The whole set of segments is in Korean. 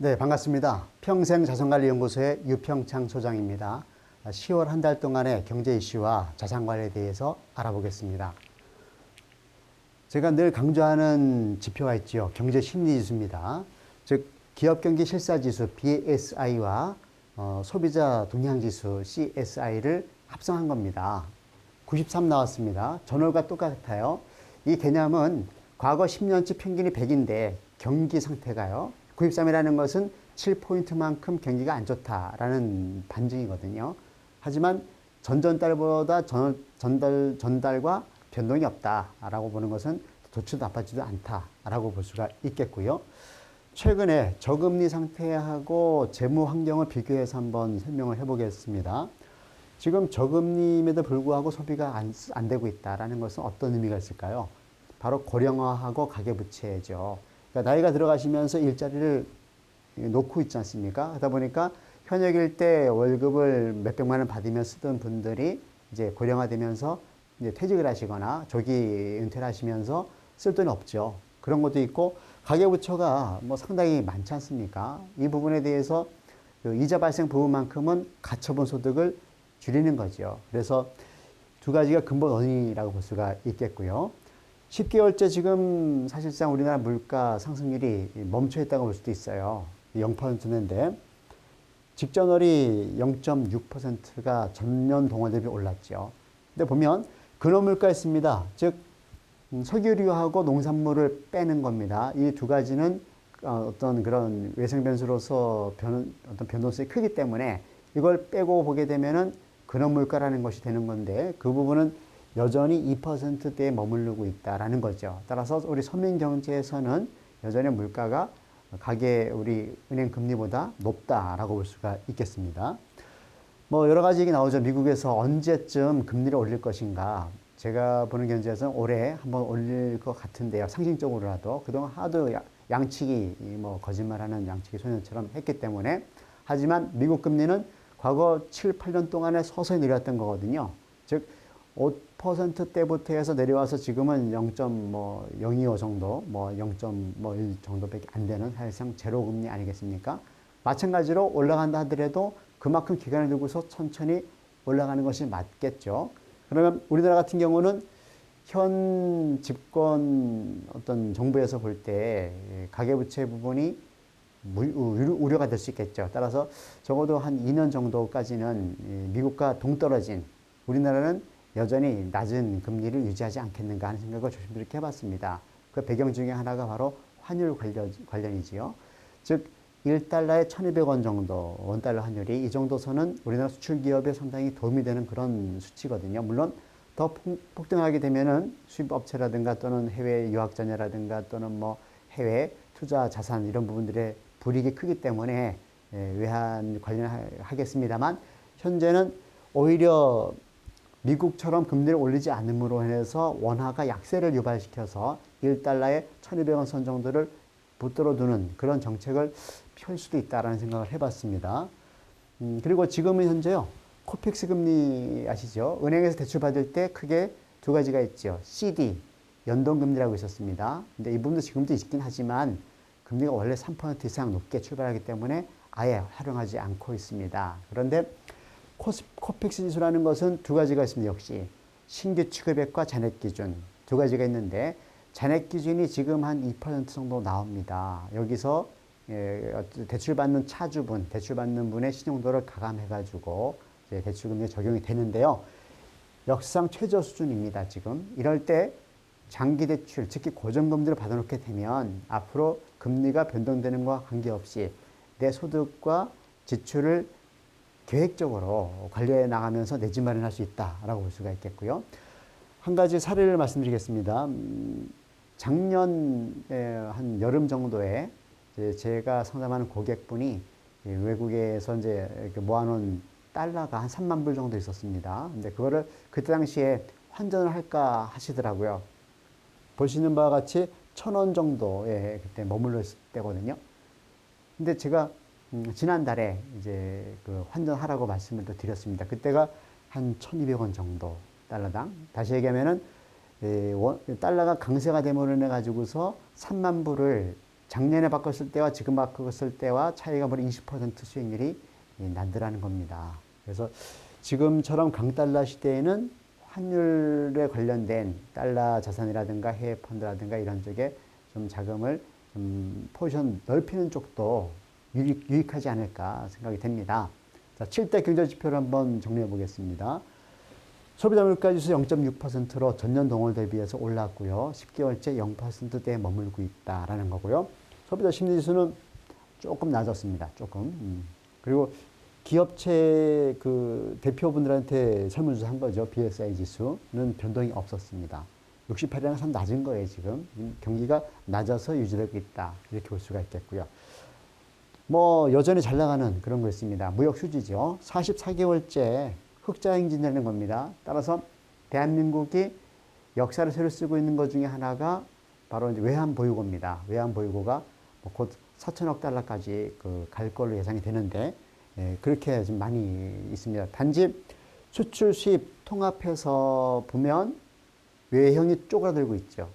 네, 반갑습니다. 평생자산관리연구소의 유평창 소장입니다. 10월 한 달 동안의 경제 이슈와 자산관리에 대해서 알아보겠습니다. 제가 늘 강조하는 지표가 있죠. 경제 심리 지수입니다. 즉 기업 경기 실사 지수 BSI와 어, 소비자 동향 지수 CSI를 합성한 겁니다. 93 나왔습니다. 전월과 똑같아요. 이 개념은 과거 10년치 평균이 100인데 경기 상태가요. 93이라는 것은 7포인트만큼 경기가 안 좋다라는 반증이거든요. 하지만 전전달보다 전, 전달, 전달과 변동이 없다라고 보는 것은 좋지도 나쁘지도 않다라고 볼 수가 있겠고요. 최근에 저금리 상태하고 재무 환경을 비교해서 한번 설명을 해보겠습니다. 지금 저금리임에도 불구하고 소비가 안, 안 되고 있다라는 것은 어떤 의미가 있을까요? 바로 고령화하고 가계부채죠. 그러니까 나이가 들어가시면서 일자리를 놓고 있지 않습니까? 하다 보니까 현역일 때 월급을 몇백만 원 받으며 쓰던 분들이 이제 고령화되면서 이제 퇴직을 하시거나 조기 은퇴를 하시면서 쓸 돈이 없죠. 그런 것도 있고 가계부채가 뭐 상당히 많지 않습니까? 이 부분에 대해서 그 이자 발생 부분만큼은 가처분 소득을 줄이는 거죠. 그래서 두 가지가 근본 원인이라고 볼 수가 있겠고요. 10개월째 지금 사실상 우리나라 물가 상승률이 멈춰 있다고 볼 수도 있어요. 0%인데 직전월이 0.6%가 전년 동월 대비 올랐죠. 근데 보면 근원 물가 있습니다. 즉 음, 석유류하고 농산물을 빼는 겁니다. 이 두 가지는 어, 어떤 그런 외생 변수로서 변, 어떤 변동성이 크기 때문에 이걸 빼고 보게 되면은 근원 물가라는 것이 되는 건데 그 부분은 여전히 2%대에 머무르고 있다라는 거죠. 따라서 우리 서민 경제에서는 여전히 물가가 가계 우리 은행 금리보다 높다라고 볼 수가 있겠습니다. 뭐 여러 가지 얘기 나오죠. 미국에서 언제쯤 금리를 올릴 것인가. 제가 보는 견제에서는 올해 한번 올릴 것 같은데요. 상징적으로라도 그동안 하도 양측이 뭐 거짓말하는 양측이 소년처럼 했기 때문에 하지만 미국 금리는 과거 7, 8년 동안에 서서히 내려왔던 거거든요. 즉 5%대부터 해서 내려와서 지금은 0.025 정도, 뭐 0.1 정도밖에 안 되는 사실상 제로 금리 아니겠습니까? 마찬가지로 올라간다 하더라도 그만큼 기간을 두고서 천천히 올라가는 것이 맞겠죠. 그러면 우리나라 같은 경우는 현 집권 어떤 정부에서 볼 때 가계부채 부분이 우려가 될 수 있겠죠. 따라서 적어도 한 2년 정도까지는 미국과 동떨어진 우리나라는 여전히 낮은 금리를 유지하지 않겠는가 하는 생각을 조심스럽게 해봤습니다. 그 배경 중에 하나가 바로 환율 관련, 관련이지요. 즉, 1달러에 1200원 정도, 원달러 환율이 이 정도 선은 우리나라 수출 기업에 상당히 도움이 되는 그런 수치거든요. 물론 더 폭등하게 되면은 수입 업체라든가 또는 해외 유학 자녀라든가 또는 뭐 해외 투자 자산 이런 부분들의 불이익이 크기 때문에 예, 외환 관련하겠습니다만 현재는 오히려 미국처럼 금리를 올리지 않음으로 인해서 원화가 약세를 유발시켜서 1달러에 1200원 선 정도를 붙들어 두는 그런 정책을 펼 수도 있다라는 생각을 해봤습니다. 음, 그리고 지금은 현재요. 코픽스 금리 아시죠? 은행에서 대출 받을 때 크게 두 가지가 있죠. CD, 연동금리라고 있었습니다. 근데 이 부분도 지금도 있긴 하지만 금리가 원래 3% 이상 높게 출발하기 때문에 아예 활용하지 않고 있습니다. 그런데 코픽스 지수라는 것은 두 가지가 있습니다. 역시 신규 취급액과 잔액 기준 두 가지가 있는데 잔액 기준이 지금 한 2% 정도 나옵니다. 여기서 예, 대출 받는 차주분, 대출 받는 분의 신용도를 가감해가지고 대출 금리에 적용이 되는데요. 역상 최저 수준입니다. 지금 이럴 때 장기 대출, 특히 고정금리를 받아놓게 되면 앞으로 금리가 변동되는 것과 관계없이 내 소득과 지출을 계획적으로 관리해 나가면서 내 집 마련할 수 있다라고 볼 수가 있겠고요. 한 가지 사례를 말씀드리겠습니다. 음, 작년 한 여름 정도에 제가 상담하는 고객분이 외국에서 이제 모아놓은 달러가 한 3만 불 정도 있었습니다. 근데 그거를 그때 당시에 환전을 할까 하시더라고요. 보시는 바와 같이 천 원 정도에 그때 머물러 있을 때거든요. 근데 제가 음, 지난달에 이제 그 환전하라고 말씀을 또 드렸습니다. 그때가 한 1200원 정도 달러당. 다시 얘기하면은 에, 원, 달러가 강세가 되므로 인해 가지고서 3만 불을 작년에 바꿨을 때와 지금 바꿨을 때와 차이가 무려 20% 수익률이 이 난다라는 겁니다. 그래서 지금처럼 강달러 시대에는 환율에 관련된 달러 자산이라든가 해외 펀드라든가 이런 쪽에 좀 자금을 좀 포지션 넓히는 쪽도 유익, 유익 하지 않을까 생각이 됩니다. 자, 7대 경제 지표를 한번 정리해 보겠습니다. 소비자 물가 지수 0.6%로 전년 동월 대비해서 올랐고요. 10개월째 0%대에 머물고 있다라는 거고요. 소비자 심리 지수는 조금 낮았습니다. 조금. 음. 그리고 기업체 그 대표분들한테 설문조사 한 거죠. BSI 지수는 변동이 없었습니다. 68이라는 참 낮은 거예요, 지금. 음, 경기가 낮아서 유지되고 있다. 이렇게 볼 수가 있겠고요. 뭐, 여전히 잘 나가는 그런 거 있습니다. 무역 수지죠. 44개월째 흑자 행진이라는 겁니다. 따라서 대한민국이 역사를 새로 쓰고 있는 것 중에 하나가 바로 이제 외환 보유고입니다. 외환 보유고가 뭐곧 4천억 달러까지 그 갈 걸로 예상이 되는데 예, 그렇게 좀 많이 있습니다. 단지 수출 수입 통합해서 보면 외형이 쪼그라들고 있죠.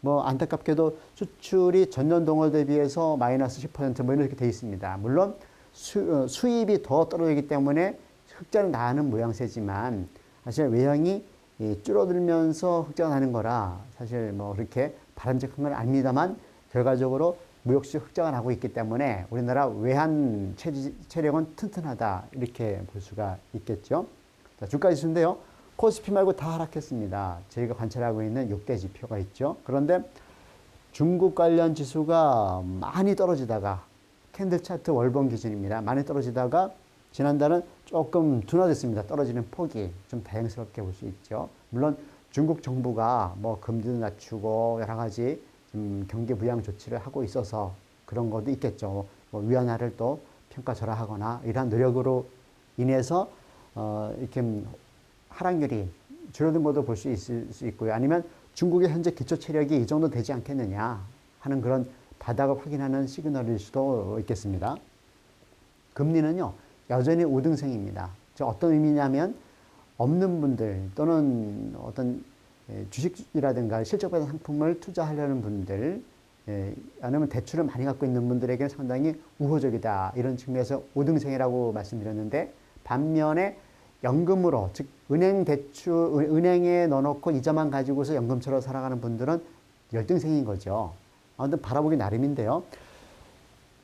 뭐 안타깝게도 수출이 전년 동월 대비해서 마이너스 10%뭐 이렇게 돼 있습니다. 물론 수, 어, 수입이 더 떨어지기 때문에 흑자는 나는 모양새지만 사실 외형이 이 줄어들면서 흑자가 나는 거라 사실 뭐 그렇게 바람직한 건 아닙니다만 결과적으로 무역시 흑자가 나고 있기 때문에 우리나라 외환 체력은 튼튼하다 이렇게 볼 수가 있겠죠. 자, 주가 지수인데요. 코스피 말고 다 하락했습니다. 저희가 관찰하고 있는 6대 지표가 있죠. 그런데 중국 관련 지수가 많이 떨어지다가 캔들 차트 월봉 기준입니다. 많이 떨어지다가 지난달은 조금 둔화됐습니다. 떨어지는 폭이 좀 다행스럽게 볼 수 있죠. 물론 중국 정부가 뭐 금리도 낮추고 여러 가지 좀 경기 부양 조치를 하고 있어서 그런 것도 있겠죠. 뭐 위안화를 또 평가 절하하거나 이러한 노력으로 인해서 어 이렇게 하락률이 줄어든 것도 볼 수 있을 수 있고요. 아니면 중국의 현재 기초 체력이 이 정도 되지 않겠느냐 하는 그런 바닥을 확인하는 시그널일 수도 있겠습니다. 금리는요, 여전히 우등생입니다. 저 어떤 의미냐면 없는 분들 또는 어떤 예, 주식이라든가 실적받은 상품을 투자하려는 분들 예, 아니면 대출을 많이 갖고 있는 분들에게는 상당히 우호적이다 이런 측면에서 우등생이라고 말씀드렸는데 반면에 연금으로 즉 은행 대출 은행에 넣어놓고 이자만 가지고서 연금처럼 살아가는 분들은 열등생인 거죠. 아무튼 바라보기 나름인데요.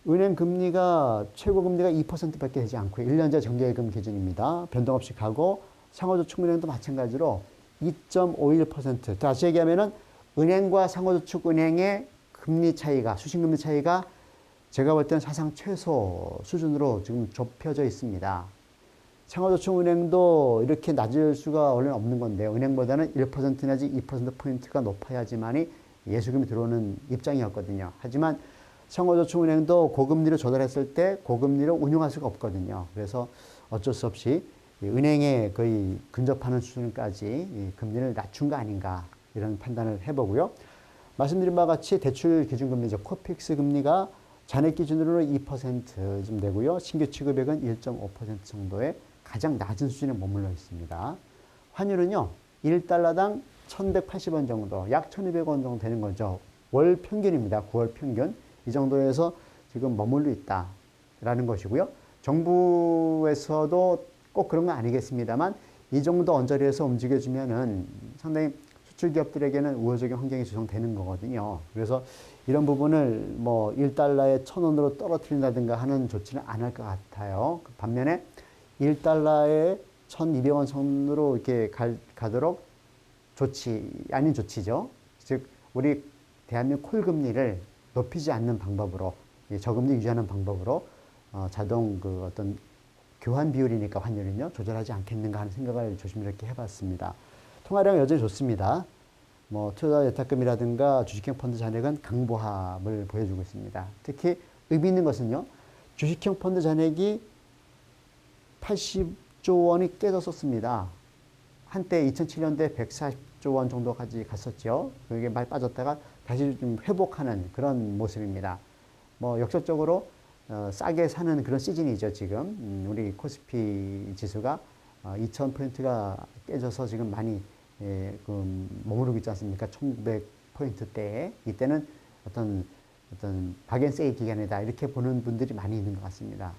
은행 금리가 최고 금리가 2%밖에 되지 않고 1년제 정기예금 기준입니다. 변동 없이 가고 상호저축은행도 마찬가지로 2.51% 다시 얘기하면은 은행과 상호저축은행의 금리 차이가 수신금리 차이가 제가 볼 때는 사상 최소 수준으로 지금 좁혀져 있습니다. 상호저축은행도 이렇게 낮을 수가 원래는 없는 건데요. 은행보다는 1% 내지 2%포인트가 높아야지만이 예수금이 들어오는 입장이었거든요. 하지만 상호저축은행도 고금리를 조달했을 때 고금리를 운용할 수가 없거든요. 그래서 어쩔 수 없이 은행에 거의 근접하는 수준까지 금리를 낮춘 거 아닌가 이런 판단을 해보고요. 말씀드린 바와 같이 대출 기준금리죠. 코픽스 금리가 잔액 기준으로 2%좀 되고요. 신규 취급액은 1.5% 정도의 가장 낮은 수준에 머물러 있습니다. 환율은요. 1달러당 1180원 정도, 약 1200원 정도 되는 거죠. 월 평균입니다. 9월 평균. 이 정도에서 지금 머물러 있다라는 것이고요. 정부에서도 꼭 그런 건 아니겠습니다만 이 정도 언저리에서 움직여주면은 상당히 수출 기업들에게는 우호적인 환경이 조성되는 거거든요. 그래서 이런 부분을 뭐 1달러에 1000원으로 떨어뜨린다든가 하는 조치는 안 할 것 같아요. 반면에 1달러에 1200원 선으로 이렇게 갈, 가도록 조치, 아닌 조치죠. 즉, 우리 대한민국 콜금리를 높이지 않는 방법으로, 저금리 유지하는 방법으로 어, 자동 그 어떤 교환 비율이니까 환율은요 조절하지 않겠는가 하는 생각을 조심스럽게 해봤습니다. 통화량 여전히 좋습니다. 뭐 투자 예탁금이라든가 주식형 펀드 잔액은 강보합을 보여주고 있습니다. 특히 의미 있는 것은요 주식형 펀드 잔액이 80조 원이 깨졌었습니다. 한때 2007년대 140조 원 정도까지 갔었죠. 그게 많이 빠졌다가 다시 좀 회복하는 그런 모습입니다. 뭐 역설적으로 어, 싸게 사는 그런 시즌이죠, 지금. 음, 우리 코스피 지수가 어, 2000포인트가 깨져서 지금 많이 예, 그 머무르고 있지 않습니까? 1900포인트 대에. 이때는 어떤 어떤 박앤세이 기간이다 이렇게 보는 분들이 많이 있는 것 같습니다.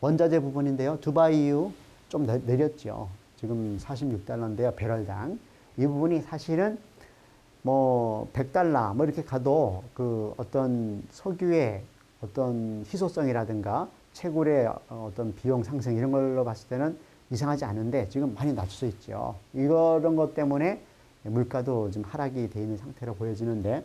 원자재 부분인데요. 두바이 이후 좀 내- 내렸죠. 지금 46달러인데요. 배럴당. 이 부분이 사실은 뭐 100달러 뭐 이렇게 가도 그 어떤 석유의 어떤 희소성이라든가 채굴의 어떤 비용 상승 이런 걸로 봤을 때는 이상하지 않은데 지금 많이 낮춰져 있죠. 이런 것 때문에 물가도 좀 하락이 돼 있는 상태로 보여지는데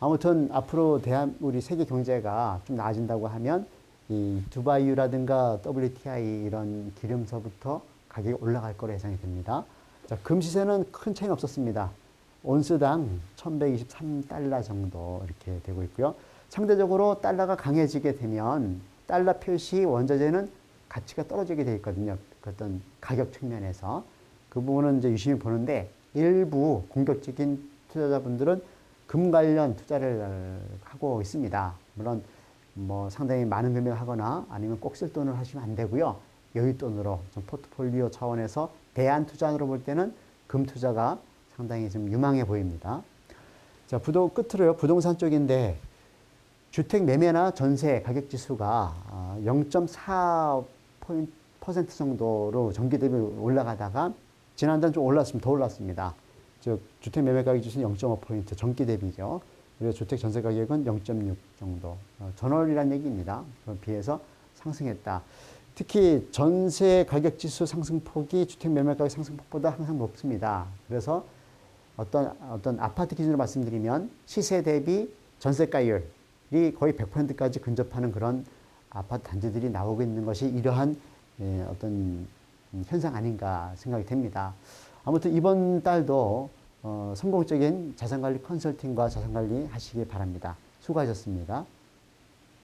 아무튼 앞으로 대한 우리 세계 경제가 좀 나아진다고 하면 이 두바이유라든가 WTI 이런 기름서부터 가격이 올라갈 거로 예상이 됩니다. 자, 금 시세는 큰 차이는 없었습니다. 온스당 1123달러 정도 이렇게 되고 있고요. 상대적으로 달러가 강해지게 되면 달러 표시 원자재는 가치가 떨어지게 돼 있거든요. 그 어떤 가격 측면에서. 그 부분은 이제 유심히 보는데 일부 공격적인 투자자분들은 금 관련 투자를 하고 있습니다. 물론 뭐 상당히 많은 금액을 하거나 아니면 꼭 쓸 돈을 하시면 안 되고요. 여윳돈으로 좀 포트폴리오 차원에서 대안 투자로 볼 때는 금 투자가 상당히 좀 유망해 보입니다. 자, 부동 끝으로요. 부동산 쪽인데 주택 매매나 전세 가격 지수가 0.4% 정도로 전기 대비 올라가다가 지난달 좀 올랐습니다. 더 올랐습니다. 즉 주택 매매 가격 지수는 0.5% 전기 대비죠. 그래서 주택 전세 가격은 0.6 정도. 어, 전월이란 얘기입니다. 비해서 상승했다. 특히 전세 가격 지수 상승폭이 주택 매매 가격 상승폭보다 항상 높습니다. 그래서 어떤 어떤 아파트 기준으로 말씀드리면 시세 대비 전세가율이 거의 100%까지 근접하는 그런 아파트 단지들이 나오고 있는 것이 이러한 예, 어떤 현상 아닌가 생각이 됩니다. 아무튼 이번 달도 어, 성공적인 자산관리 컨설팅과 자산관리 하시기 바랍니다. 수고하셨습니다.